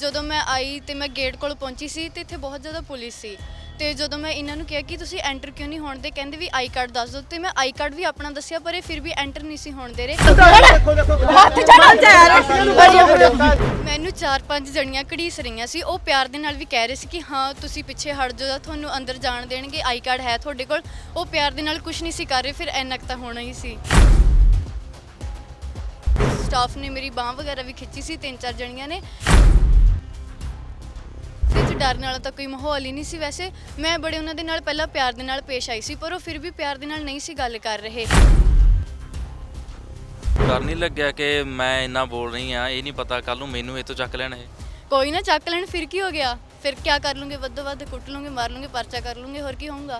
ਜਦੋਂ ਮੈਂ ਆਈ ਤੇ ਮੈਂ ਗੇਟ ਕੋਲ ਪਹੁੰਚੀ ਸੀ ਤੇ ਇੱਥੇ ਬਹੁਤ ਜ਼ਿਆਦਾ ਪੁਲਿਸ ਸੀ। ਤੇ ਜਦੋਂ ਮੈਂ ਇਹਨਾਂ ਨੂੰ ਕਿਹਾ ਕਿ ਤੁਸੀਂ ਐਂਟਰ ਕਿਉਂ ਨਹੀਂ ਹੋਣ ਦੇ ਕਹਿੰਦੇ ਵੀ ਆਈ ਕਾਰਡ ਦੱਸ ਦਿਓ। ਤੇ ਮੈਂ ਆਈ ਕਾਰਡ ਵੀ ਆਪਣਾ ਦੱਸਿਆ ਪਰ ਇਹ ਫਿਰ ਵੀ ਐਂਟਰ ਨਹੀਂ ਸੀ ਹੋਣ ਦੇ ਰਹੇ। ਹੱਥ ਚੜਾ ਯਾਰ ਮੈਨੂੰ ਚਾਰ ਪੰਜ ਜਣੀਆਂ ਘੜੀਸ ਰਹੀਆਂ ਸੀ। ਉਹ ਪਿਆਰ ਦੇ ਨਾਲ ਵੀ ਕਹਿ ਰਹੇ ਸੀ ਕਿ ਹਾਂ ਤੁਸੀਂ ਪਿੱਛੇ ਹਟ ਜਾਓ ਤਾਂ ਤੁਹਾਨੂੰ ਅੰਦਰ ਜਾਣ ਦੇਣਗੇ ਆਈ ਕਾਰਡ ਹੈ ਤੁਹਾਡੇ ਕੋਲ। ਉਹ ਪਿਆਰ ਦੇ ਨਾਲ ਕੁਝ ਨਹੀਂ ਸੀ ਕਰ ਰਹੇ ਫਿਰ ਇੰਨਾ ਕੁ ਤਾਂ ਹੋਣਾ ਹੀ ਸੀ। ਸਟਾਫ ਨੇ ਮੇਰੀ ਬਾਹ ਵਗੈਰਾ ਵੀ ਖਿੱਚੀ ਸੀ ਤਿੰਨ ਚਾਰ ਜਣੀਆਂ ਨੇ। ਡਰਨ ਵਾਲਾ ਤਾਂ ਕੋਈ ਮਾਹੌਲ ਹੀ ਨਹੀਂ ਸੀ ਵੈਸੇ। ਮੈਂ ਬੜੇ ਉਹਨਾਂ ਦੇ ਨਾਲ ਪਹਿਲਾਂ ਪਿਆਰ ਦੇ ਨਾਲ ਪੇਸ਼ ਆਈ ਸੀ ਪਰ ਉਹ ਫਿਰ ਵੀ ਪਿਆਰ ਦੇ ਨਾਲ ਨਹੀਂ ਸੀ ਗੱਲ ਕਰ ਰਹੇ। ਡਰ ਨਹੀਂ ਲੱਗਿਆ ਕਿ ਮੈਂ ਇੰਨਾ ਬੋਲ ਰਹੀ ਆ ਇਹ ਨਹੀਂ ਪਤਾ ਕੱਲ ਨੂੰ ਮੈਨੂੰ ਇਹ ਤੋਂ ਚੱਕ ਲੈਣ ਇਹ। ਕੋਈ ਨਾ ਚੱਕ ਲੈਣ ਫਿਰ ਕੀ ਹੋ ਗਿਆ? ਫਿਰ ਕੀ ਕਰ ਲੂੰਗੇ? ਵੱਧੋ ਵੱਧ ਕੁੱਟ ਲੂੰਗੇ ਮਾਰ ਲੂੰਗੇ ਪਰਚਾ ਕਰ ਲੂੰਗੇ ਹੋਰ ਕੀ ਹੋਊਗਾ?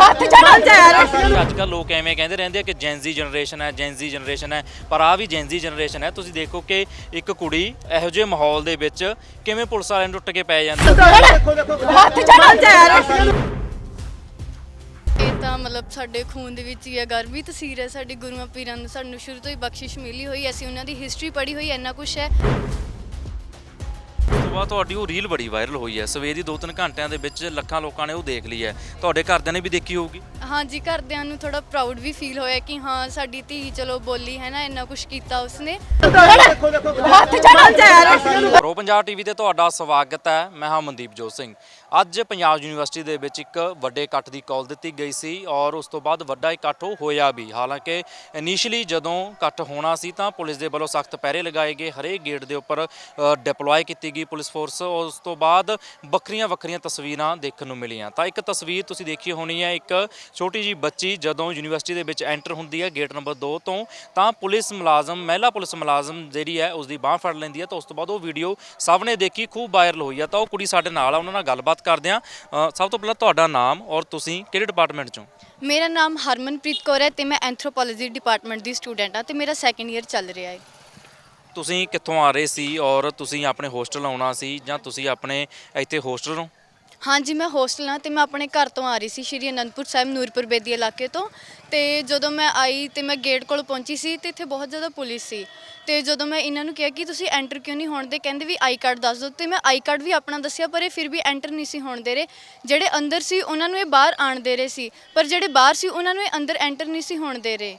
ਹੱਥ ਚੜਾ ਯਾਰ ਅੱਜ ਕੱਲ ਲੋਕ ਐਵੇਂ ਕਹਿੰਦੇ ਰਹਿੰਦੇ ਆ ਕਿ ਜੈਨਜ਼ੀ ਜਨਰੇਸ਼ਨ ਹੈ ਜੈਨਜ਼ੀ ਜਨਰੇਸ਼ਨ ਹੈ ਪਰ ਆ ਵੀ ਜੈਨਜ਼ੀ ਜਨਰੇਸ਼ਨ ਹੈ। ਤੁਸੀਂ ਦੇਖੋ ਕਿ ਇੱਕ ਕੁੜੀ ਇਹੋ ਜਿਹੇ ਮਾਹੌਲ ਦੇ ਵਿੱਚ ਕਿਵੇਂ ਪੁਲਿਸ ਵਾਲਿਆਂ ਨੂੰ ਟੁੱਟ ਕੇ ਪੈ ਜਾਂਦੀ ਹੱਥ ਚੜਾ ਯਾਰ ਇਹ ਤਾਂ ਮਤਲਬ ਸਾਡੇ ਖੂਨ ਦੇ ਵਿੱਚ ਹੀ ਹੈ ਗਰਵੀ ਤਸਵੀਰ ਹੈ ਸਾਡੇ। ਗੁਰੂਆਂ ਪੀਰਾਂ ਨੂੰ ਸਾਨੂੰ ਸ਼ੁਰੂ ਤੋਂ ਹੀ ਬਖਸ਼ਿਸ਼ ਮਿਲੀ ਹੋਈ। ਅਸੀਂ ਉਹਨਾਂ ਦੀ ਹਿਸਟਰੀ ਪੜ੍ਹੀ ਹੋਈ ਇੰਨਾ ਕੁਝ ਹੈ। ਬਾਅਦ ਤੁਹਾਡੀ ਉਹ ਰੀਲ ਬੜੀ ਵਾਇਰਲ ਹੋਈ ਹੈ। ਸਵੇਰ ਦੀ 2-3 ਘੰਟਿਆਂ ਦੇ ਵਿੱਚ ਲੱਖਾਂ ਲੋਕਾਂ ਨੇ ਉਹ ਦੇਖ ਲਈ ਹੈ। ਤੁਹਾਡੇ ਘਰਦਿਆਂ ਨੇ ਵੀ ਦੇਖੀ ਹੋਊਗੀ? ਹਾਂਜੀ ਘਰਦਿਆਂ ਨੂੰ ਥੋੜਾ ਪ੍ਰਾਊਡ ਵੀ ਫੀਲ ਹੋਇਆ ਕਿ ਹਾਂ ਸਾਡੀ ਧੀ ਚਲੋ ਬੋਲੀ ਹੈ ਨਾ ਇੰਨਾ ਕੁਝ ਕੀਤਾ ਉਸਨੇ। ਹੱਥ ਚੜਾ ਯਾਰ। ਪ੍ਰੋ ਪੰਜਾਬ ਟੀਵੀ ਤੇ ਤੁਹਾਡਾ ਸਵਾਗਤ ਹੈ। ਮੈਂ ਹਾਂ ਮਨਦੀਪ ਜੋਤ ਸਿੰਘ। ਅੱਜ ਪੰਜਾਬ ਯੂਨੀਵਰਸਿਟੀ ਦੇ ਵਿੱਚ ਇੱਕ ਵੱਡੇ ਇਕੱਠ ਦੀ ਕਾਲ ਦਿੱਤੀ ਗਈ ਸੀ ਔਰ ਉਸ ਤੋਂ ਬਾਅਦ ਵੱਡਾ ਇਕੱਠ ਉਹ ਹੋਇਆ ਵੀ। ਹਾਲਾਂਕਿ ਇਨੀਸ਼ੀਅਲੀ ਜਦੋਂ ਇਕੱਠ ਹੋਣਾ ਸੀ ਤਾਂ ਪੁਲਿਸ ਦੇ ਵੱਲੋਂ ਸਖਤ ਪਹਿਰੇ ਲਗਾਏ ਗਏ। ਹਰੇਕ ਗੇਟ ਦੇ ਉੱਪਰ ਡਿਪਲੋਏ ਕੀਤੀ ਗਈ ਪੁਲਿਸ ਫੋਰਸ ਉਸ ਤੋਂ ਬਾਅਦ ਵੱਖਰੀਆਂ ਵੱਖਰੀਆਂ ਤਸਵੀਰਾਂ ਦੇਖਣ ਨੂੰ ਮਿਲੀਆਂ। ਤਾਂ ਇੱਕ ਤਸਵੀਰ ਤੁਸੀਂ ਦੇਖੀ ਹੋਣੀ ਹੈ, ਇੱਕ ਛੋਟੀ ਜੀ ਬੱਚੀ ਜਦੋਂ ਯੂਨੀਵਰਸਿਟੀ ਦੇ ਵਿੱਚ ਐਂਟਰ ਹੁੰਦੀ ਹੈ ਗੇਟ ਨੰਬਰ 2 ਤੋਂ, ਤਾਂ ਪੁਲਿਸ ਮੁਲਾਜ਼ਮ, ਮਹਿਲਾ ਪੁਲਿਸ ਮੁਲਾਜ਼ਮ ਜਿਹੜੀ ਹੈ ਉਸ ਦੀ ਬਾਹ ਫੜ ਲੈਂਦੀ ਹੈ। ਤਾਂ ਉਸ ਤੋਂ ਬਾਅਦ ਉਹ ਵੀਡੀਓ ਸਭ ਨੇ ਦੇਖੀ, ਖੂਬ ਵਾਇਰਲ ਹੋਈ ਆ ਤਾਂ ਉਹ ਕੁੜੀ ਸਾਡੇ ਨਾਲ ਆ, ਉਹਨਾਂ ਨਾਲ ਗੱਲਬਾਤ ਕਰਦੇ ਆ ਸਭ ਤੋਂ ਪਹਿਲਾਂ ਤੁਹਾਡਾ ਨਾਮ ਔਰ ਤੁਸੀਂ ਕਿਹੜੇ ਡਿਪਾਰਟਮੈਂਟ ਚੋਂ? ਮੇਰਾ ਨਾਮ ਹਰਮਨਪ੍ਰੀਤ ਕੌਰ ਹੈ ਤੇ ਮੈਂ ਐਂਥਰੋਪੋਲੋਜੀ ਡਿਪਾਰਟਮੈਂਟ ਦੀ ਸਟੂਡੈਂਟ ਹਾਂ ਤੇ ਮੇਰਾ ਸੈਕੰਡ ਇਅਰ ਚੱਲ ਰਿਹਾ ਹੈ। ਤੁਸੀਂ ਕਿੱਥੋਂ ਆ ਰਹੇ ਸੀ ਔਰ ਤੁਸੀਂ ਆਪਣੇ ਹੋਸਟਲ ਆਉਣਾ ਸੀ ਜਾਂ ਤੁਸੀਂ ਆਪਣੇ ਇੱਥੇ ਹੋਸਟਲ ਹੋ? ਹਾਂਜੀ, ਮੈਂ ਹੋਸਟਲ ਹਾਂ ਤੇ ਮੈਂ ਆਪਣੇ ਘਰ ਤੋਂ ਆ ਰਹੀ ਸੀ ਸ਼੍ਰੀ ਅਨੰਦਪੁਰ ਸਾਹਿਬ ਨੂਰਪੁਰ ਬੇਦੀ ਇਲਾਕੇ ਤੋਂ ਤੇ ਜਦੋਂ ਮੈਂ ਆਈ ਤੇ ਮੈਂ ਗੇਟ ਕੋਲ ਪਹੁੰਚੀ ਸੀ ਤੇ ਇੱਥੇ ਬਹੁਤ ਜ਼ਿਆਦਾ ਪੁਲਿਸ ਸੀ ਤੇ ਜਦੋਂ ਮੈਂ ਇਹਨਾਂ ਨੂੰ ਕਿਹਾ ਕਿ ਤੁਸੀਂ ਐਂਟਰ ਕਿਉਂ ਨਹੀਂ ਹੋਣ ਦੇ, ਕਹਿੰਦੇ ਵੀ ਆਈ ਕਾਰਡ ਦੱਸ ਦਿਓ ਤੇ ਮੈਂ ਆਈ ਕਾਰਡ ਵੀ ਆਪਣਾ ਦੱਸਿਆ ਪਰ ਇਹ ਫਿਰ ਵੀ ਐਂਟਰ ਨਹੀਂ ਸੀ ਹੋਣ ਦੇ ਰਹੇ। ਜਿਹੜੇ ਅੰਦਰ ਸੀ ਉਹਨਾਂ ਨੂੰ ਇਹ ਬਾਹਰ ਆਣ ਦੇ ਰਹੇ ਸੀ, ਪਰ ਜਿਹੜੇ ਬਾਹਰ ਸੀ ਉਹਨਾਂ ਨੂੰ ਇਹ ਅੰਦਰ ਐਂਟਰ ਨਹੀਂ ਸੀ ਹੋਣ ਦੇ ਰਹੇ।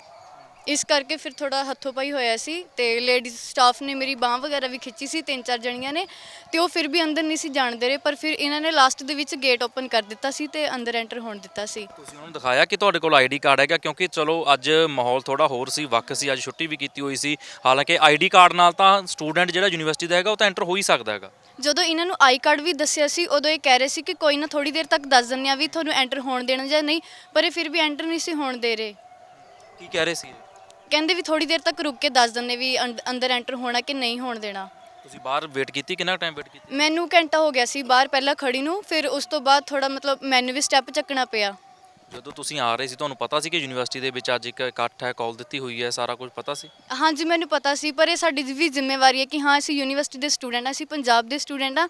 ਇਸ ਕਰਕੇ ਫਿਰ ਥੋੜਾ ਹੱਥੋਂ ਪਾਈ ਹੋਇਆ ਸੀ ਤੇ ਲੇਡੀਜ਼ ਸਟਾਫ ਨੇ ਮੇਰੀ ਬਾਹ ਵਗੈਰਾ ਵੀ ਖਿੱਚੀ ਸੀ ਤਿੰਨ ਚਾਰ ਜਣੀਆਂ ਨੇ ਤੇ ਉਹ ਫਿਰ ਵੀ ਅੰਦਰ ਨਹੀਂ ਸੀ ਜਾਣ ਦੇ ਰਹੇ ਪਰ ਫਿਰ ਇਹਨਾਂ ਨੇ ਲਾਸਟ ਦੇ ਵਿੱਚ ਗੇਟ ਓਪਨ ਕਰ ਦਿੱਤਾ ਸੀ ਤੇ ਅੰਦਰ ਐਂਟਰ ਹੋਣ ਦਿੱਤਾ ਸੀ। ਤੁਸੀਂ ਉਹਨਾਂ ਨੂੰ ਦਿਖਾਇਆ ਕਿ ਤੁਹਾਡੇ ਕੋਲ ਆਈਡੀ ਕਾਰਡ ਹੈਗਾ? ਕਿਉਂਕਿ ਚਲੋ ਅੱਜ ਮਾਹੌਲ ਥੋੜਾ ਹੋਰ ਸੀ ਵੱਖ ਸੀ ਅੱਜ ਛੁੱਟੀ ਵੀ ਕੀਤੀ ਹੋਈ ਸੀ। ਹਾਲਾਂਕਿ ਆਈਡੀ ਕਾਰਡ ਨਾਲ ਤਾਂ ਸਟੂਡੈਂਟ ਜਿਹੜਾ ਯੂਨੀਵਰਸਿਟੀ ਦਾ ਹੈਗਾ ਉਹ ਤਾਂ ਐਂਟਰ ਹੋ ਹੀ ਸਕਦਾ ਹੈਗਾ। ਜਦੋਂ ਇਹਨਾਂ ਨੂੰ ਆਈ ਕਾਰਡ ਵੀ ਦੱਸਿਆ ਸੀ ਉਦੋਂ ਇਹ ਕਹਿ ਰਹੇ ਸੀ ਕਿ ਕੋਈ ਨਾ ਥੋੜੀ ਦੇਰ ਤੱਕ ਦੱਸ ਦਿੰਦੇ ਆ ਵੀ ਤੁਹਾਨੂੰ ਐਂਟਰ ਹੋਣ ਦੇਣਾ ਜਾਂ ਨਹੀਂ ਪਰ ਇਹ ਫਿਰ ਵੀ ਐਂਟਰ ਨਹੀਂ ਸੀ ਹੋਣ ਦੇ ਰਹੇ। ਕੀ ਕਹਿ ਰਹੇ ਸੀ? ਕਹਿੰਦੇ ਵੀ ਥੋੜੀ ਦੇਰ ਤੱਕ ਰੁਕ ਕੇ ਦੱਸ ਦਿੰਦੇ ਵੀ ਅੰਦ- ਅੰਦਰ ਐਂਟਰ ਹੋਣਾ ਕਿ ਨਹੀਂ ਹੋਣ ਦੇਣਾ। ਤੁਸੀਂ ਬਾਹਰ ਵੇਟ ਕੀਤੀ ਕਿੰਨਾ ਟਾਈਮ ਵੇਟ ਕੀਤੀ? ਮੈਨੂੰ ਘੰਟਾ ਹੋ ਗਿਆ ਸੀ ਬਾਹਰ ਪਹਿਲਾਂ ਖੜੀ ਨੂੰ ਫਿਰ ਉਸ ਤੋਂ ਬਾਅਦ ਥੋੜਾ ਮਤਲਬ ਮੈਨੂੰ ਵੀ ਸਟੈਪ ਚੱਕਣਾ ਪਿਆ। ਜਦੋਂ ਤੁਸੀਂ ਆ ਰਹੇ ਸੀ ਤੁਹਾਨੂੰ ਪਤਾ ਸੀ ਕਿ ਯੂਨੀਵਰਸਿਟੀ ਦੇ ਵਿੱਚ ਅੱਜ ਇੱਕ ਇਕੱਠ ਹੈ ਕਾਲ ਦਿੱਤੀ ਹੋਈ ਹੈ ਸਾਰਾ ਕੁਝ ਪਤਾ ਸੀ? ਹਾਂਜੀ ਮੈਨੂੰ ਪਤਾ ਸੀ ਪਰ ਇਹ ਸਾਡੀ ਵੀ ਜ਼ਿੰਮੇਵਾਰੀ ਹੈ ਕਿ ਹਾਂ ਅਸੀਂ ਯੂਨੀਵਰਸਿਟੀ ਦੇ ਸਟੂਡੈਂਟ ਹਾਂ ਅਸੀਂ ਪੰਜਾਬ ਦੇ ਸਟੂਡੈਂਟ ਹਾਂ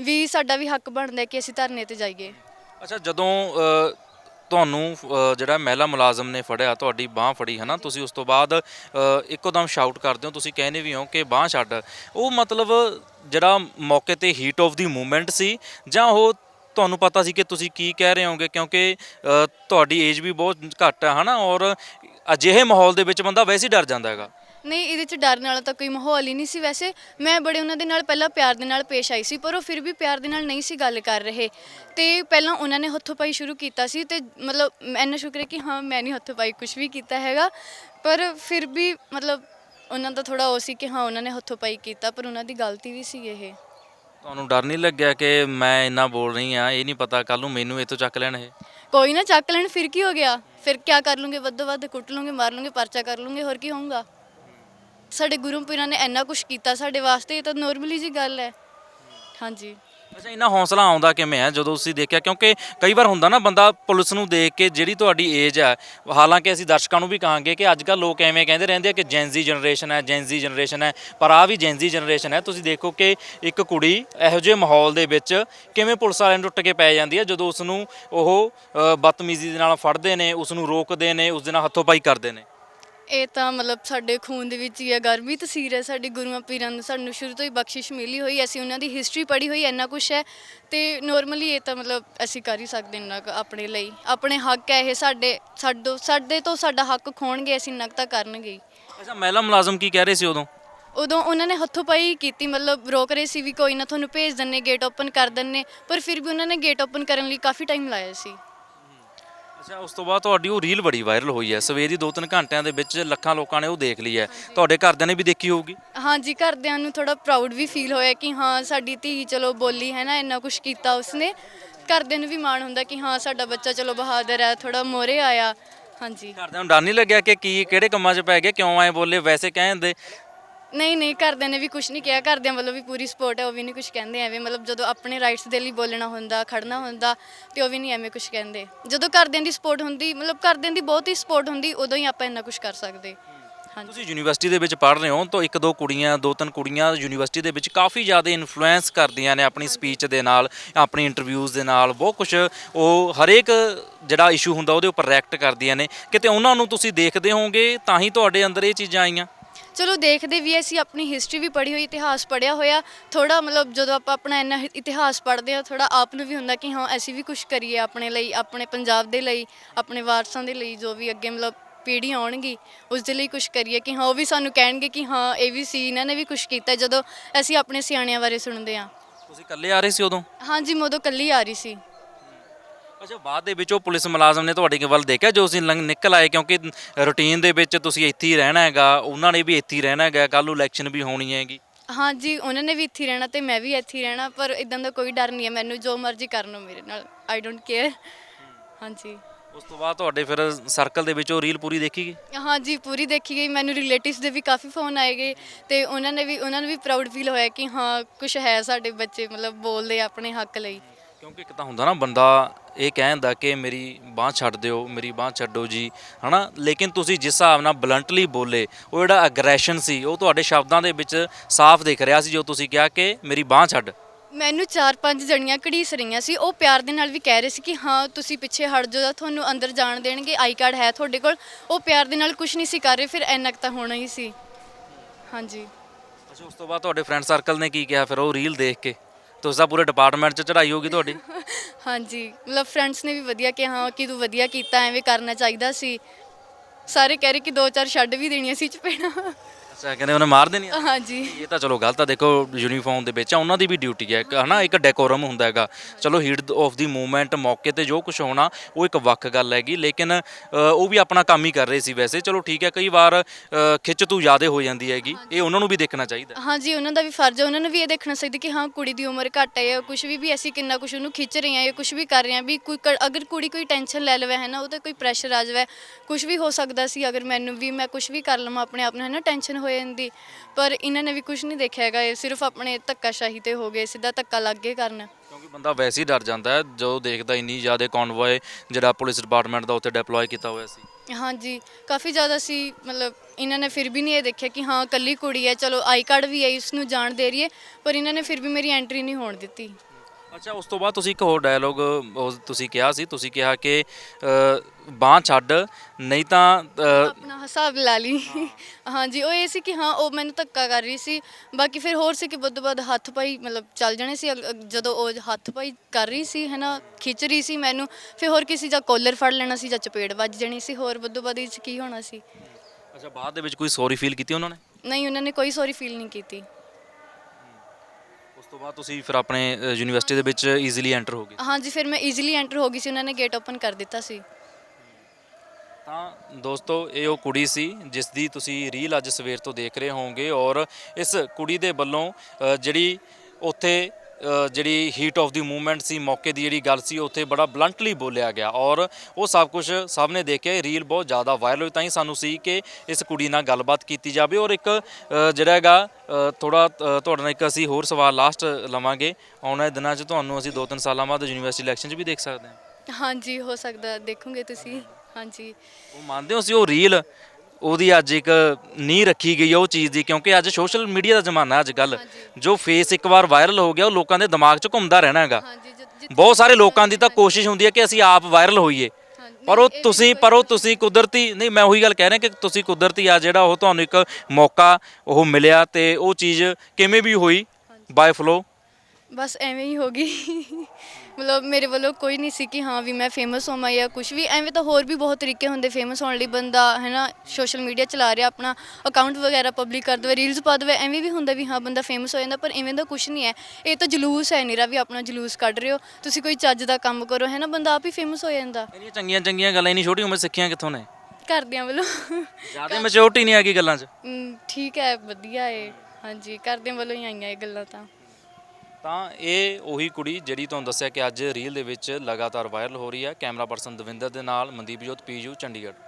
ਵੀ ਸਾਡਾ ਵੀ ਹੱਕ ਬਣਦਾ ਹੈ ਕਿ ਅਸੀਂ ਧਰਨੇ ਤੇ ਜਾਈਏ। ਅੱਛਾ ਜਦੋਂ ਅ, ਤੁਹਾਨੂੰ ਜਿਹੜਾ ਮਹਿਲਾ ਮੁਲਾਜ਼ਮ ਨੇ ਫੜਿਆ ਤੁਹਾਡੀ ਬਾਹ ਫੜੀ ਹੈ ਨਾ ਤੁਸੀਂ ਉਸ ਤੋਂ ਬਾਅਦ ਅ, ਇੱਕੋਦਮ ਸ਼ਾਊਟ ਕਰਦੇ ਹੋ ਤੁਸੀਂ ਕਹਿੰਦੇ ਵੀ ਹੋ ਕਿ ਬਾਹ ਛੱਡ। ਉਹ ਮਤਲਬ ਜਿਹੜਾ ਮੌਕੇ ਤੇ ਹੀਟ ਆਫ ਦੀ ਮੂਵਮੈਂਟ ਸੀ ਜਾਂ ਉਹ ਤੁਹਾਨੂੰ ਪਤਾ ਸੀ ਕਿ ਤੁਸੀਂ ਕੀ ਕਹਿ ਰਹੇ ਹੋਗੇ? ਕਿਉਂਕਿ ਤੁਹਾਡੀ ਏਜ ਵੀ ਬਹੁਤ ਘੱਟ ਹੈ ਹਨਾ? ਔਰ ਅਜਿਹੇ ਮਾਹੌਲ ਦੇ ਵਿੱਚ ਬੰਦਾ ਵੈਸੇ ਹੀ ਡਰ ਜਾਂਦਾ ਹੈਗਾ। ਨਹੀਂ ਇਹਦੇ ਚ ਡਰਨ ਵਾਲਾ ਤਾਂ ਕੋਈ ਮਾਹੌਲ ਹੀ ਨਹੀਂ ਸੀ ਵੈਸੇ। ਮੈਂ ਬੜੇ ਉਹਨਾਂ ਦੇ ਨਾਲ ਪਹਿਲਾਂ ਪਿਆਰ ਦੇ ਨਾਲ ਪੇਸ਼ ਆਈ ਸੀ ਪਰ ਉਹ ਫਿਰ ਵੀ ਪਿਆਰ ਦੇ ਨਾਲ ਨਹੀਂ ਸੀ ਗੱਲ ਕਰ ਰਹੇ। ਤੇ ਪਹਿਲਾਂ ਉਹਨਾਂ ਨੇ ਹੱਥੋਂ ਪਾਈ ਸ਼ੁਰੂ ਕੀਤਾ ਸੀ ਤੇ ਮਤਲਬ ਇੰਨਾ ਸ਼ੁਕਰ ਹੈ ਕਿ ਹਾਂ ਮੈਂ ਨਹੀਂ ਹੱਥੋਂ ਪਾਈ ਕੁਝ ਵੀ ਕੀਤਾ ਹੈਗਾ। ਪਰ ਫਿਰ ਵੀ ਮਤਲਬ ਉਹਨਾਂ ਦਾ ਥੋੜਾ ਉਹ ਸੀ ਕਿ ਹਾਂ ਉਹਨਾਂ ਨੇ ਹੱਥੋਂ ਪਾਈ ਕੀਤਾ ਪਰ ਉਹਨਾਂ ਦੀ ਗਲਤੀ ਵੀ ਸੀ ਇਹ। ਤੁਹਾਨੂੰ ਡਰ ਨਹੀਂ ਲੱਗਿਆ ਕਿ ਮੈਂ ਇੰਨਾ ਬੋਲ ਰਹੀ ਆ ਇਹ ਨਹੀਂ ਪਤਾ ਕੱਲ ਨੂੰ ਮੈਨੂੰ ਇਹ ਤੋਂ ਚੱਕ ਲੈਣ ਇਹ? ਕੋਈ ਨਾ ਚੱਕ ਲੈਣ ਫਿਰ ਕੀ ਹੋ ਗਿਆ? ਫਿਰ ਕੀ ਕਰ ਲੂੰਗੇ? ਵੱਧੋ ਵੱਧ ਕੁੱਟ ਲੂੰਗੇ ਮਾਰ ਲੂੰਗੇ ਪਰਚਾ ਕਰ ਲੂੰਗੇ ਹੋਰ ਕੀ ਹੋਊਗਾ? ਸਾਡੇ ਗੁਰੂ ਪੀਰਾਂ ਨੇ ਇੰਨਾ ਕੁਝ ਕੀਤਾ ਸਾਡੇ ਵਾਸਤੇ, ਇਹ ਤਾਂ ਨੋਰਮਲੀ ਜੀ ਗੱਲ ਹੈ। ਹਾਂਜੀ। ਅੱਛਾ, ਇੰਨਾ ਹੌਸਲਾ ਆਉਂਦਾ ਕਿਵੇਂ ਹੈ, ਜਦੋਂ ਤੁਸੀਂ ਦੇਖਿਆ? ਕਿਉਂਕਿ ਕਈ ਵਾਰ ਹੁੰਦਾ ਨਾ, ਬੰਦਾ ਪੁਲਿਸ ਨੂੰ ਦੇਖ ਕੇ ਜਿਹੜੀ ਤੁਹਾਡੀ ਏਜ ਹੈ, ਹਾਲਾਂਕਿ ਅਸੀਂ ਦਰਸ਼ਕਾਂ ਨੂੰ ਵੀ ਕਹਾਂਗੇ ਕਿ ਅੱਜ ਕੱਲ ਲੋਕ ਐਵੇਂ ਕਹਿੰਦੇ ਰਹਿੰਦੇ ਆ ਕਿ ਜੈਨਜ਼ੀ ਜਨਰੇਸ਼ਨ ਹੈ ਜੈਨਜ਼ੀ ਜਨਰੇਸ਼ਨ ਹੈ, ਪਰ ਆ ਵੀ ਜੈਨਜ਼ੀ ਜਨਰੇਸ਼ਨ ਹੈ। ਤੁਸੀਂ ਦੇਖੋ ਕਿ ਇੱਕ ਕੁੜੀ ਇਹੋ ਜਿਹੇ ਮਾਹੌਲ ਦੇ ਵਿੱਚ ਕਿਵੇਂ ਪੁਲਿਸ ਵਾਲਿਆਂ ਨੂੰ ਟੁੱਟ ਕੇ ਪੈ ਜਾਂਦੀ ਹੈ, ਜਦੋਂ ਉਸ ਨੂੰ ਉਹ ਬਦਤਮੀਜ਼ੀ ਦੇ ਨਾਲ ਫੜਦੇ ਨੇ ਉਸ ਨੂੰ ਰੋਕਦੇ ਨੇ ਉਸ ਦੇ ਨਾਲ ਹੱਥੋਂ ਪਾਈ ਕਰਦੇ ਨੇ। ਇਹ ਤਾਂ ਮਤਲਬ ਸਾਡੇ ਖੂਨ ਦੇ ਵਿੱਚ ਹੀ ਹੈ ਗਰਮੀ ਤਸੀਰ ਹੈ ਸਾਡੀ ਗੁਰੂਆਂ ਪੀਰਾਂ ਨੂੰ ਸਾਨੂੰ ਸ਼ੁਰੂ ਤੋਂ ਹੀ ਬਖਸ਼ਿਸ਼ ਮਿਲੀ ਹੋਈ ਅਸੀਂ ਉਹਨਾਂ ਦੀ ਹਿਸਟਰੀ ਪੜ੍ਹੀ ਹੋਈ ਇੰਨਾ ਕੁਝ ਹੈ ਤੇ ਨੋਰਮਲੀ ਇਹ ਤਾਂ ਮਤਲਬ ਅਸੀਂ ਕਰ ਹੀ ਸਕਦੇ ਇੰਨਾ ਕੁ ਆਪਣੇ ਲਈ ਆਪਣੇ ਹੱਕ ਹੈ ਇਹ ਸਾਡੇ ਸਾਡੋ ਸਾਡੇ ਤੋਂ ਸਾਡਾ ਹੱਕ ਖੋਣਗੇ ਅਸੀਂ ਇੰਨਾ ਕੁ ਤਾਂ ਕਰਨਗੇ ਹੀ। ਅੱਛਾ ਮਹਿਲਾ ਮੁਲਾਜ਼ਮ ਕੀ ਕਹਿ ਰਹੇ ਸੀ ਉਦੋਂ? ਉਦੋਂ ਉਹਨਾਂ ਨੇ ਹੱਥੋਂ ਪਾਈ ਕੀਤੀ ਮਤਲਬ ਰੋਕ ਰਹੇ ਸੀ ਵੀ ਕੋਈ ਨਾ ਤੁਹਾਨੂੰ ਭੇਜ ਦਿੰਨੇ ਗੇਟ ਓਪਨ ਕਰ ਦਿੰਨੇ ਪਰ ਫਿਰ ਵੀ ਉਹਨਾਂ ਨੇ ਗੇਟ ਓਪਨ ਕਰਨ ਲਈ ਕਾਫੀ ਟਾਈਮ ਲਾਇਆ ਸੀ। ਅੱਛਾ ਉਸ ਤੋਂ ਬਾਅਦ ਤੁਹਾਡੀ ਉਹ ਰੀਲ ਬੜੀ ਵਾਇਰਲ ਹੋਈ ਹੈ। ਸਵੇਰ ਦੀ 2-3 ਘੰਟਿਆਂ ਦੇ ਵਿੱਚ ਲੱਖਾਂ ਲੋਕਾਂ ਨੇ ਉਹ ਦੇਖ ਲਈ ਹੈ। ਤੁਹਾਡੇ ਘਰਦਿਆਂ ਨੇ ਵੀ ਦੇਖੀ ਹੋਊਗੀ? ਹਾਂਜੀ ਘਰਦਿਆਂ ਨੂੰ ਥੋੜਾ ਪ੍ਰਾਊਡ ਵੀ ਫੀਲ ਹੋਇਆ ਕਿ ਹਾਂ ਸਾਡੀ ਧੀ ਚਲੋ ਬੋਲੀ ਹੈ ਨਾ ਇੰਨਾ ਕੁਝ ਕੀਤਾ ਉਸਨੇ। ਘਰਦਿਆਂ ਨੂੰ ਵੀ ਮਾਣ ਹੁੰਦਾ ਕਿ ਹਾਂ ਸਾਡਾ ਬੱਚਾ ਚਲੋ ਬਹਾਦਰ ਹੈ ਥੋੜਾ ਮੋਰੇ ਆਇਆ। ਹਾਂਜੀ। ਘਰਦਿਆਂ ਨੂੰ ਡਰ ਨਹੀਂ ਲੱਗਿਆ ਕਿ ਕੀ ਕਿਹੜੇ ਕੰਮਾਂ 'ਚ ਪੈ ਗਏ ਕਿਉਂ ਐ ਬੋਲੇ? ਵੈਸੇ ਕਹਿੰਦੇ ਨਹੀਂ ਨਹੀਂ ਘਰਦਿਆਂ ਨੇ ਵੀ ਕੁਝ ਨਹੀਂ ਕਿਹਾ। ਘਰਦਿਆਂ ਵੱਲੋਂ ਵੀ ਪੂਰੀ ਸਪੋਰਟ ਹੈ ਉਹ ਵੀ ਨਹੀਂ ਕੁਝ ਕਹਿੰਦੇ ਐਵੇਂ। ਮਤਲਬ ਜਦੋਂ ਆਪਣੇ ਰਾਈਟਸ ਦੇ ਲਈ ਬੋਲਣਾ ਹੁੰਦਾ ਖੜਨਾ ਹੁੰਦਾ ਤੇ ਉਹ ਵੀ ਨਹੀਂ ਐਵੇਂ ਕੁਝ ਕਹਿੰਦੇ। ਜਦੋਂ ਘਰਦਿਆਂ ਦੀ ਸਪੋਰਟ ਹੁੰਦੀ ਮਤਲਬ ਘਰਦਿਆਂ ਦੀ ਬਹੁਤ ਹੀ ਸਪੋਰਟ ਹੁੰਦੀ ਉਦੋਂ ਹੀ ਆਪਾਂ ਇੰਨਾ ਕੁਝ ਕਰ ਸਕਦੇ। ਹਾਂਜੀ। ਤੁਸੀਂ ਯੂਨੀਵਰਸਿਟੀ ਦੇ ਵਿੱਚ ਪੜ੍ਹ ਰਹੇ ਹੋ ਤਾਂ ਇੱਕ ਦੋ ਕੁੜੀਆਂ ਦੋ ਤਿੰਨ ਕੁੜੀਆਂ ਯੂਨੀਵਰਸਿਟੀ ਦੇ ਵਿੱਚ ਕਾਫੀ ਜ਼ਿਆਦਾ ਇਨਫਲੂਐਂਸ ਕਰਦੀਆਂ ਨੇ ਆਪਣੀ ਸਪੀਚ ਦੇ ਨਾਲ ਆਪਣੀ ਇੰਟਰਵਿਊਜ਼ ਦੇ ਨਾਲ। ਬਹੁਤ ਕੁਝ ਉਹ ਹਰੇਕ ਜਿਹੜਾ ਇਸ਼ੂ ਹੁੰਦਾ ਉਹਦੇ ਉੱਪਰ ਰਿਐਕਟ ਕਰਦੀਆਂ ਨੇ। ਕਿਤੇ ਉਹਨਾਂ ਨੂੰ ਤੁਸੀਂ ਦੇਖਦੇ ਹੋਵੋਗੇ ਤਾਂ ਹੀ ਤੁਹਾਡੇ ਅੰਦਰ ਇਹ ਚੀਜ਼ਾਂ ਆਈਆਂ। ਚਲੋ ਦੇਖਦੇ ਵੀ ਅਸੀਂ ਆਪਣੀ ਹਿਸਟਰੀ ਵੀ ਪੜ੍ਹੀ ਹੋਈ ਇਤਿਹਾਸ ਪੜ੍ਹਿਆ ਹੋਇਆ। ਥੋੜਾ ਮਤਲਬ ਜਦੋਂ ਆਪਾਂ ਆਪਣਾ ਇੰਨਾ ਇਤਿਹਾਸ ਪੜ੍ਹਦੇ ਆ ਥੋੜਾ ਆਪ ਨੂੰ ਵੀ ਹੁੰਦਾ ਕਿ ਹਾਂ ਅਸੀਂ ਵੀ ਕੁਝ ਕਰੀਏ ਆਪਣੇ ਲਈ ਆਪਣੇ ਪੰਜਾਬ ਦੇ ਲਈ ਆਪਣੇ ਵਾਰਸਾਂ ਦੇ ਲਈ ਜੋ ਵੀ ਅੱਗੇ ਮਤਲਬ ਪੀੜ੍ਹੀ ਆਉਣਗੀ ਉਸ ਦੇ ਲਈ ਕੁਝ ਕਰੀਏ ਕਿ ਹਾਂ ਉਹ ਵੀ ਸਾਨੂੰ ਕਹਿਣਗੇ ਕਿ ਹਾਂ ਇਹ ਵੀ ਸੀ ਇਹਨਾਂ ਨੇ ਵੀ ਕੁਝ ਕੀਤਾ ਜਦੋਂ ਅਸੀਂ ਆਪਣੇ ਸਿਆਣਿਆਂ ਬਾਰੇ ਸੁਣਦੇ ਆ ਤੁਸੀਂ ਇਕੱਲੇ ਆ ਰਹੇ ਸੀ ਉਦੋਂ? ਹਾਂਜੀ ਮੈਂ ਉਦੋਂ ਕੱਲੀ ਆ ਰਹੀ ਸੀ। ਅੱਛਾ ਬਾਅਦ ਦੇ ਵਿੱਚ ਉਹ ਪੁਲਿਸ ਮੁਲਾਜ਼ਮ ਨੇ ਤੁਹਾਡੇ ਵੱਲ ਦੇਖਿਆ ਜੋ ਅਸੀਂ ਲੰਘ ਨਿਕਲ ਆਏ? ਕਿਉਂਕਿ ਰੁਟੀਨ ਦੇ ਵਿੱਚ ਤੁਸੀਂ ਇੱਥੇ ਹੀ ਰਹਿਣਾ ਹੈਗਾ ਉਹਨਾਂ ਨੇ ਵੀ ਇੱਥੇ ਹੀ ਰਹਿਣਾ ਹੈਗਾ ਕੱਲ ਨੂੰ ਇਲੈਕਸ਼ਨ ਵੀ ਹੋਣੀ ਹੈਗੀ। ਹਾਂਜੀ ਉਹਨਾਂ ਨੇ ਵੀ ਇੱਥੇ ਹੀ ਰਹਿਣਾ ਤੇ ਮੈਂ ਵੀ ਇੱਥੇ ਹੀ ਰਹਿਣਾ ਪਰ ਇਦਾਂ ਦਾ ਕੋਈ ਡਰ ਨਹੀਂ ਹੈ ਮੈਨੂੰ ਜੋ ਮਰਜ਼ੀ ਕਰਨ ਨੂੰ ਮੇਰੇ ਨਾਲ ਆਈ ਡੋਂਟ ਕੇਅਰ ਹਾਂਜੀ। ਉਸ ਤੋਂ ਬਾਅਦ ਤੁਹਾਡੇ ਫਿਰ ਸਰਕਲ ਦੇ ਵਿੱਚ ਉਹ ਰੀਲ ਪੂਰੀ ਦੇਖੀ ਗਈ? ਹਾਂਜੀ ਪੂਰੀ ਦੇਖੀ ਗਈ। ਮੈਨੂੰ ਰਿਲੇਟਿਵਸ ਦੇ ਵੀ ਕਾਫੀ ਫੋਨ ਆਏ ਗਏ ਤੇ ਉਹਨਾਂ ਨੇ ਵੀ ਉਹਨਾਂ ਨੂੰ ਵੀ ਪ੍ਰਾਊਡ ਫੀਲ ਹੋਇਆ ਕਿ ਹਾਂ ਕੁਝ ਹੈ ਸਾਡੇ ਬੱਚੇ ਮਤਲਬ ਬੋਲਦੇ ਆ ਆਪਣੇ ਹੱਕ ਲਈ। ਕਿਉਂਕਿ ਇੱਕ ਤਾਂ ਹੁੰਦਾ ਨਾ ਬੰਦਾ ਇਹ ਕਹਿੰਦਾ ਕਿ ਮੇਰੀ ਬਾਹ ਛੱਡ ਦਿਓ ਮੇਰੀ ਬਾਹ ਛੱਡੋ ਜੀ ਹਨਾ? ਲੇਕਿਨ ਤੁਸੀਂ ਜਿਸ ਹਿਸਾਬ ਨਾਲ ਬਲੰਟਲੀ ਬੋਲੇ ਉਹ ਜਿਹੜਾ ਅਗਰੈਸ਼ਨ ਸੀ ਉਹ ਤੁਹਾਡੇ ਸ਼ਬਦਾਂ ਦੇ ਵਿੱਚ ਸਾਫ਼ ਦਿਖ ਰਿਹਾ ਸੀ ਜੋ ਤੁਸੀਂ ਕਿਹਾ ਕਿ ਮੇਰੀ ਬਾਹ ਛੱਡ। ਮੈਨੂੰ ਚਾਰ ਪੰਜ ਜਣੀਆਂ ਘੜੀਸ ਰਹੀਆਂ ਸੀ ਉਹ ਪਿਆਰ ਦੇ ਨਾਲ ਵੀ ਕਹਿ ਰਹੇ ਸੀ ਕਿ ਹਾਂ ਤੁਸੀਂ ਪਿੱਛੇ ਹਟ ਜਾਓ ਤੁਹਾਨੂੰ ਅੰਦਰ ਜਾਣ ਦੇਣਗੇ ਆਈ ਕਾਰਡ ਹੈ ਤੁਹਾਡੇ ਕੋਲ। ਉਹ ਪਿਆਰ ਦੇ ਨਾਲ ਕੁਝ ਨਹੀਂ ਸੀ ਕਰ ਰਹੇ ਫਿਰ ਇੰਨਾ ਕੁ ਤਾਂ ਹੋਣਾ ਹੀ ਸੀ। ਹਾਂਜੀ। ਅੱਛਾ ਉਸ ਤੋਂ ਬਾਅਦ ਤੁਹਾਡੇ ਫਰੈਂਡ ਸਰਕਲ ਨੇ ਕੀ ਕਿਹਾ ਫਿਰ ਉਹ ਰੀਲ ਦੇਖ ਕੇ? ਤੁਸੀਂ ਤਾਂ ਪੂਰੇ ਡਿਪਾਰਟਮੈਂਟ 'ਚ ਚੜਾਈ ਹੋਗੀ ਤੁਹਾਡੀ? ਹਾਂਜੀ, ਮਤਲਬ ਫਰੈਂਡਸ ਨੇ ਵੀ ਵਧੀਆ ਕਿਹਾ ਹਾਂ ਕਿ ਤੂੰ ਵਧੀਆ ਕੀਤਾ, ਐਵੇਂ ਕਰਨਾ ਚਾਹੀਦਾ ਸੀ। ਸਾਰੇ ਕਹਿ ਰਹੇ ਕਿ ਦੋ ਚਾਰ ਛੱਡ ਵੀ ਦੇਣੀਆਂ ਸੀ ਚਪੇੜਾਂ। ਅੱਛਾ ਕਹਿੰਦੇ ਉਹਨੇ ਮਾਰ ਦੇਣੀ ਆ? ਹਾਂਜੀ। ਇਹ ਤਾਂ ਚਲੋ ਗਲਤ ਆ ਦੇਖੋ ਯੂਨੀਫਾਰਮ ਦੇ ਵਿੱਚ ਆ ਉਹਨਾਂ ਦੀ ਵੀ ਡਿਊਟੀ ਹੈ ਇੱਕ ਹਨਾ ਇੱਕ ਡੈਕੋਰਮ ਹੁੰਦਾ ਹੈਗਾ। ਚਲੋ ਹੀਟ ਆਫ ਦੀ ਮੂਵਮੈਂਟ ਮੌਕੇ ਤੇ ਜੋ ਕੁਝ ਹੋਣਾ ਉਹ ਇੱਕ ਵੱਖ ਗੱਲ ਹੈਗੀ। ਲੇਕਿਨ ਅ, ਉਹ ਵੀ ਆਪਣਾ ਕੰਮ ਹੀ ਕਰ ਰਹੇ ਸੀ ਵੈਸੇ। ਚਲੋ ਠੀਕ ਹੈ ਕਈ ਵਾਰ ਅ, ਖਿੱਚ ਤੂੰ ਜ਼ਿਆਦੇ ਹੋ ਜਾਂਦੀ ਹੈਗੀ। ਇਹ ਉਹਨਾਂ ਨੂੰ ਵੀ ਦੇਖਣਾ ਚਾਹੀਦਾ। ਹਾਂਜੀ ਉਹਨਾਂ ਦਾ ਵੀ ਫਰਜ਼ ਹੈ ਉਹਨਾਂ ਨੂੰ ਵੀ ਇਹ ਦੇਖਣਾ ਚਾਹੀਦਾ ਕਿ ਹਾਂ ਕੁੜੀ ਦੀ ਉਮਰ ਘੱਟ ਹੈ ਜਾਂ ਕੁਝ ਵੀ ਵੀ ਅਸੀਂ ਕਿੰਨਾ ਕੁਝ ਉਹਨੂੰ ਖਿੱਚ ਰਹੇ ਹਾਂ ਜਾਂ ਕੁਝ ਵੀ ਕਰ ਰਹੇ ਹਾਂ ਵੀ ਕੋਈ ਕ- ਅਗਰ ਕੁੜੀ ਕੋਈ ਟੈਨਸ਼ਨ ਲੈ ਲਵੇ ਹੈ ਨਾ ਉਹ ਤੇ ਕੋਈ ਪ੍ਰੈਸ਼ਰ ਆ ਜਾਵੇ ਕੁਝ ਵੀ ਹੋ ਸਕਦਾ ਸੀ। ਅਗਰ ਮੈਨੂੰ ਵੀ ਮੈਂ ਕੁਝ ਵੀ ਕਰ ਲਵਾਂ ਆਪਣੇ ਆਪ ਨੂੰ ਹੈ ਨਾ ਟੈਨਸ਼ਨ ਹੋ ਜਾਂਦੀ। ਪਰ ਇਹਨਾਂ ਨੇ ਵੀ ਕੁਝ ਨਹੀਂ ਦੇਖਿਆ ਹੈਗਾ। ਇਹ ਸਿਰਫ ਆਪਣੇ ਧੱਕਾਸ਼ਾਹੀ ਤੇ ਹੋ ਗਏ ਸਿੱਧਾ ਧੱਕਾ ਲੱਗ ਗਏ ਕਰਨ। ਕਿਉਂਕਿ ਬੰਦਾ ਵੈਸੇ ਹੀ ਡਰ ਜਾਂਦਾ ਹੈ ਜਦੋਂ ਦੇਖਦਾ ਇੰਨੀ ਜ਼ਿਆਦਾ ਕਨਵੋਏ ਜਿਹੜਾ ਪੁਲਿਸ ਡਿਪਾਰਟਮੈਂਟ ਦਾ ਉੱਥੇ ਡਿਪਲੋਏ ਕੀਤਾ ਹੋਇਆ ਸੀ। ਹਾਂਜੀ ਕਾਫੀ ਜ਼ਿਆਦਾ ਸੀ। ਮਤਲਬ ਇਹਨਾਂ ਨੇ ਫਿਰ ਵੀ ਨਹੀਂ ਇਹ ਦੇਖਿਆ ਕਿ ਹਾਂ ਕੱਲੀ ਕੁੜੀ ਹੈ ਚਲੋ ਆਈ ਕਾਰਡ ਵੀ ਹੈ ਇਸ ਨੂੰ ਜਾਣ ਦੇ ਰਹੀ ਹੈ ਪਰ ਇਹਨਾਂ ਨੇ ਫਿਰ ਵੀ ਮੇਰੀ ਐਂਟਰੀ ਨਹੀਂ ਹੋਣ ਦਿੱਤੀ। ਅੱਛਾ ਉਸ ਤੋਂ ਬਾਅਦ ਤੁਸੀਂ ਇੱਕ ਹੋਰ ਡਾਇਲੋਗ ਤੁਸੀਂ ਕਿਹਾ ਸੀ ਤੁਸੀਂ ਕਿਹਾ ਕਿ ਬਾਹ ਛੱਡ ਨਹੀਂ ਤਾਂ ਹਿਸਾਬ ਲਾ ਲਈ। ਹਾਂਜੀ ਉਹ ਇਹ ਸੀ ਕਿ ਹਾਂ ਉਹ ਮੈਨੂੰ ਧੱਕਾ ਕਰ ਰਹੀ ਸੀ। ਬਾਕੀ ਫਿਰ ਹੋਰ ਸੀ ਕਿ ਬੁੱਧ ਬਾਅਦ ਹੱਥ ਪਾਈ ਮਤਲਬ ਚੱਲ ਜਾਣੇ ਸੀ। ਅਗ- ਅਗ- ਜਦੋਂ ਉਹ ਹੱਥ ਪਾਈ ਕਰ ਰਹੀ ਸੀ ਹੈਨਾ ਖਿੱਚ ਰਹੀ ਸੀ ਮੈਨੂੰ ਫਿਰ ਹੋਰ ਕਿਸੇ ਜਾਂ ਕੋਲਰ ਫੜ ਲੈਣਾ ਸੀ ਜਾਂ ਚਪੇੜ ਵੱਜ ਜਾਣੀ ਸੀ ਹੋਰ ਬੁੱਧ ਬਾਅਦ ਇਹ 'ਚ ਕੀ ਹੋਣਾ ਸੀ। ਅੱਛਾ ਬਾਅਦ ਦੇ ਵਿੱਚ ਕੋਈ ਸੌਰੀ ਫੀਲ ਕੀਤੀ ਉਹਨਾਂ ਨੇ? ਨਹੀਂ ਉਹਨਾਂ ਨੇ ਕੋਈ ਸੌਰੀ ਫੀਲ ਨਹੀਂ ਕੀਤੀ। ਉਸ ਤੋਂ ਬਾਅਦ ਤੁਸੀਂ ਫਿਰ ਆਪਣੇ ਯੂਨੀਵਰਸਿਟੀ ਦੇ ਵਿੱਚ ਈਜ਼ੀਲੀ ਐਂਟਰ ਹੋ ਗਏ। ਹਾਂਜੀ ਫਿਰ ਮੈਂ ਈਜ਼ੀਲੀ ਐਂਟਰ ਹੋ ਗਈ ਸੀ ਉਹਨਾਂ ਨੇ ਗੇਟ ਓਪਨ ਕਰ ਦਿੱਤਾ ਸੀ। ਤਾਂ ਦੋਸਤੋ ਇਹ ਉਹ ਕੁੜੀ ਸੀ ਜਿਸ ਦੀ ਤੁਸੀਂ ਰੀਲ ਅੱਜ ਸਵੇਰ ਤੋਂ ਦੇਖ ਰਹੇ ਹੋਵੋਗੇ ਔਰ ਇਸ ਕੁੜੀ ਦੇ ਵੱਲੋਂ ਅ, ਜਿਹੜੀ ਉੱਥੇ ਅ, ਜਿਹੜੀ ਹੀਟ ਆਫ ਦੀ ਮੂਵਮੈਂਟ ਸੀ ਮੌਕੇ ਦੀ ਜਿਹੜੀ ਗੱਲ ਸੀ ਉੱਥੇ ਬੜਾ ਬਲੰਟਲੀ ਬੋਲਿਆ ਗਿਆ ਔਰ ਉਹ ਸਭ ਕੁਝ ਸਭ ਨੇ ਦੇਖਿਆ ਇਹ ਰੀਲ ਬਹੁਤ ਜ਼ਿਆਦਾ ਵਾਇਰਲ ਹੋਈ ਤਾਂ ਹੀ ਸਾਨੂੰ ਸੀ ਕਿ ਇਸ ਕੁੜੀ ਨਾਲ ਗੱਲਬਾਤ ਕੀਤੀ ਜਾਵੇ ਔਰ ਇੱਕ ਅ, ਜਿਹੜਾ ਹੈਗਾ ਥੋੜਾ ਤੁਹਾਡੇ ਨਾਲ ਇੱਕ ਅਸੀਂ ਹੋਰ ਸਵਾਲ ਲਾਸਟ ਲਵਾਂਗੇ। ਆਉਣ ਵਾਲੇ ਦਿਨਾਂ 'ਚ ਤੁਹਾਨੂੰ ਅਸੀਂ 2-3 ਸਾਲਾਂ ਬਾਅਦ ਯੂਨੀਵਰਸਿਟੀ ਇਲੈਕਸ਼ਨ 'ਚ ਵੀ ਦੇਖ ਸਕਦੇ ਹਾਂ। ਹਾਂਜੀ ਹੋ ਸਕਦਾ ਦੇਖੋਗੇ ਤੁਸੀਂ। ਹਾਂਜੀ। ਉਹ ਮੰਨਦੇ ਹੋ ਸੀ ਉਹ ਰੀਲ ਉਹਦੀ ਅੱਜ ਇੱਕ ਨੀ ਰੱਖੀ ਗਈ ਹੈ ਉਹ ਚੀਜ਼ ਦੀ ਕਿਉਂਕਿ ਅੱਜ ਸੋਸ਼ਲ ਮੀਡੀਆ ਦਾ ਜ਼ਮਾਨਾ ਅੱਜ ਕੱਲ ਜੋ ਫੇਸ ਇੱਕ ਵਾਰ ਵਾਇਰਲ ਹੋ ਗਿਆ ਉਹ ਲੋਕਾਂ ਦੇ ਦਿਮਾਗ 'ਚ ਘੁੰਮਦਾ ਰਹਿਣਾ ਹੈਗਾ। ਹਾਂਜੀ ਜਿ- ਜਿ- ਬਹੁਤ ਸਾਰੇ ਲੋਕਾਂ ਦੀ ਤਾਂ ਕੋਸ਼ਿਸ਼ ਹੁੰਦੀ ਹੈ ਕਿ ਅਸੀਂ ਆਪ ਵਾਇਰਲ ਹੋਈਏ। ਪਰ ਉਹ ਤੁਸੀਂ ਪਰ ਉਹ ਤੁਸੀਂ ਕੁਦਰਤੀ ਨਹੀਂ ਮੈਂ ਉਹੀ ਗੱਲ ਕਹਿ ਰਿਹਾ ਕਿ ਤੁਸੀਂ ਕੁਦਰਤੀ ਆ ਜਿਹੜਾ ਉਹ ਤੁਹਾਨੂੰ ਇੱਕ ਮੌਕਾ ਉਹ ਮਿਲਿਆ ਤੇ ਉਹ ਚੀਜ਼ ਕਿਵੇਂ ਵੀ ਹੋਈ? ਬਾਈ ਫਲੋ ਬਸ ਐਵੇਂ ਹੀ ਹੋ ਗਈ। ਮਤਲਬ ਮੇਰੇ ਵੱਲੋਂ ਕੋਈ ਨਹੀਂ ਸੀ ਕਿ ਹਾਂ ਵੀ ਮੈਂ ਫੇਮਸ ਹੋਵਾਂ ਜਾਂ ਕੁਝ ਵੀ ਐਵੇਂ ਤਾਂ ਹੋਰ ਵੀ ਬਹੁਤ ਤਰੀਕੇ ਹੁੰਦੇ ਫੇਮਸ ਹੋਣ ਲਈ ਬੰਦਾ ਹੈ ਨਾ ਸੋਸ਼ਲ ਮੀਡੀਆ ਚਲਾ ਰਿਹਾ ਆਪਣਾ ਅਕਾਊਂਟ ਵਗੈਰਾ ਪਬਲਿਕ ਕਰ ਦੇਵੇ ਰੀਲਸ ਪਾ ਦੇਵੇ ਐਵੇਂ ਵੀ ਹੁੰਦਾ ਵੀ ਹਾਂ ਬੰਦਾ ਫੇਮਸ ਹੋ ਜਾਂਦਾ ਪਰ ਐਵੇਂ ਦਾ ਕੁਝ ਨਹੀਂ ਹੈ। ਇਹ ਤਾਂ ਜਲੂਸ ਹੈ ਨਿਰਾ ਵੀ ਆਪਣਾ ਜਲੂਸ ਕੱਢ ਰਹੇ ਹੋ। ਤੁਸੀਂ ਕੋਈ ਚੱਜ ਦਾ ਕੰਮ ਕਰੋ ਹੈ ਨਾ ਬੰਦਾ ਆਪ ਹੀ ਫੇਮਸ ਹੋ ਜਾਂਦਾ। ਇਹਨੀਆਂ ਚੰਗੀਆਂ ਚੰਗੀਆਂ ਗੱਲਾਂ ਇੰਨੀ ਛੋਟੀ ਉਮਰ ਸਿੱਖੀਆਂ ਕਿੱਥੋਂ ਨੇ? ਘਰਦਿਆਂ ਵੱਲੋਂ। ਜ਼ਿਆਦਾ ਮੈਚਿਓਰਟੀ ਨਹੀਂ ਆ ਗਈ ਗੱਲਾਂ 'ਚ। ਹਮ, ਠੀਕ ਹੈ ਵਧੀਆ ਹੈ ਹਾਂਜੀ ਘਰਦਿਆਂ ਵੱਲੋਂ ਹੀ ਆਈਆਂ ਇਹ ਗੱਲਾਂ ਤਾਂ। ਤਾਂ ਇਹ ਉਹੀ ਕੁੜੀ ਜਿਹੜੀ ਤੁਹਾਨੂੰ ਦੱਸਿਆ ਕਿ ਅੱਜ ਰੀਲ ਦੇ ਵਿੱਚ ਲਗਾਤਾਰ ਵਾਇਰਲ ਹੋ ਰਹੀ ਹੈ। ਕੈਮਰਾ ਪਰਸਨ ਦਵਿੰਦਰ ਦੇ ਨਾਲ ਮਨਦੀਪ ਜੋਤ ਪੀਜੂ ਚੰਡੀਗੜ੍ਹ।